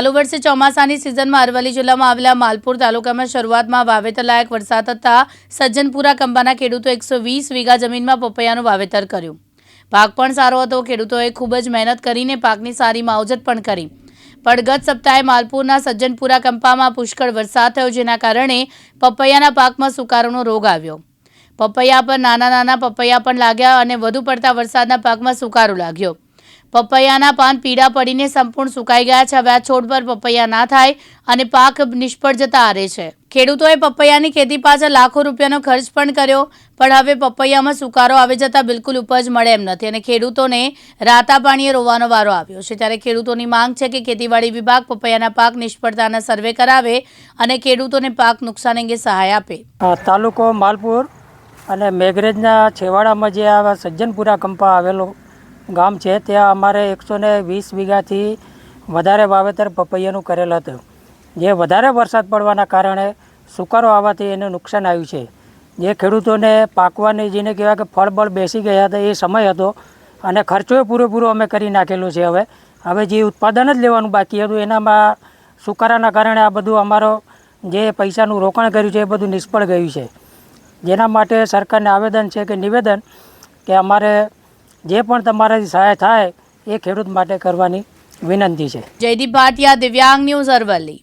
ચાલુ વર્ષે ચોમાસાની સિઝનમાં અરવલ્લી જિલ્લામાં આવેલા માલપુર તાલુકામાં શરૂઆતમાં વાવેતર લાયક વરસાદ થતાં સજ્જનપુરા કંબાના ખેડૂતો એકસો વીસ વીઘા જમીનમાં પપૈયાનું વાવેતર કર્યું. પાક પણ સારો હતો. ખેડૂતોએ ખૂબ જ મહેનત કરીને પાકની સારી માવજત પણ કરી. પણ ગત સપ્તાહે માલપુરના સજ્જનપુરા કંપામાં પુષ્કળ વરસાદ થયો જેના કારણે પપૈયાના પાકમાં સુકારોનો રોગ આવ્યો. પપૈયા પર નાના નાના પપૈયા પણ લાગ્યા અને વધુ પડતા વરસાદના પાકમાં સુકારો લાગ્યો. પપૈયાના પાન પીળા પડીને સંપૂર્ણ સુકાઈ ગયા છે. હવે આ છોડ પર પપૈયા ના થાય અને પાક નિષ્ફળ જતા આરે છે. ખેડૂતોએ પપૈયાની ખેતી પાછળ લાખો રૂપિયાનો ખર્ચ પણ કર્યો, પણ હવે પપૈયામાં સુકારો આવી જતા બિલકુલ ઉપજ મળે એમ નથી અને ખેડૂતોને રાતા પાણીએ રોવાનો વારો આવ્યો છે. ત્યારે ખેડૂતોની માંગ છે કે ખેતીવાડી વિભાગ પપૈયાના પાક નિષ્ફળતાના સર્વે કરાવે અને ખેડૂતોને પાક નુકસાન અંગે સહાય આપે. તાલુકો માલપુર અને મેઘરેજના છેવાડામાં જે આ સજ્જનપુરા કંપા આવેલો ગામ છે, ત્યાં અમારે એકસો ને વીસ વીઘાથી વધારે વાવેતર પપૈયાનું કરેલ હતું. જે વધારે વરસાદ પડવાના કારણે સુકારો આવવાથી એને નુકસાન આવ્યું છે. જે ખેડૂતોને પાકવાની જેને કહેવાય કે ફળ બળ બેસી ગયા હતા, એ સમય હતો અને ખર્ચોએ પૂરેપૂરો અમે કરી નાખેલો છે હવે. હવે જે ઉત્પાદન જ લેવાનું બાકી હતું, એનામાં સુકારાના કારણે આ બધું અમારો જે પૈસાનું રોકાણ કર્યું છે, એ બધું નિષ્ફળ ગયું છે. જેના માટે સરકારને આવેદન છે કે નિવેદન કે અમારે જે પણ તમારાથી સહાય થાય એ ખેડૂત માટે કરવાની વિનંતી છે. જયદીપ ભાટિયા, દિવ્યાંગ ન્યૂઝ અરવલ્લી.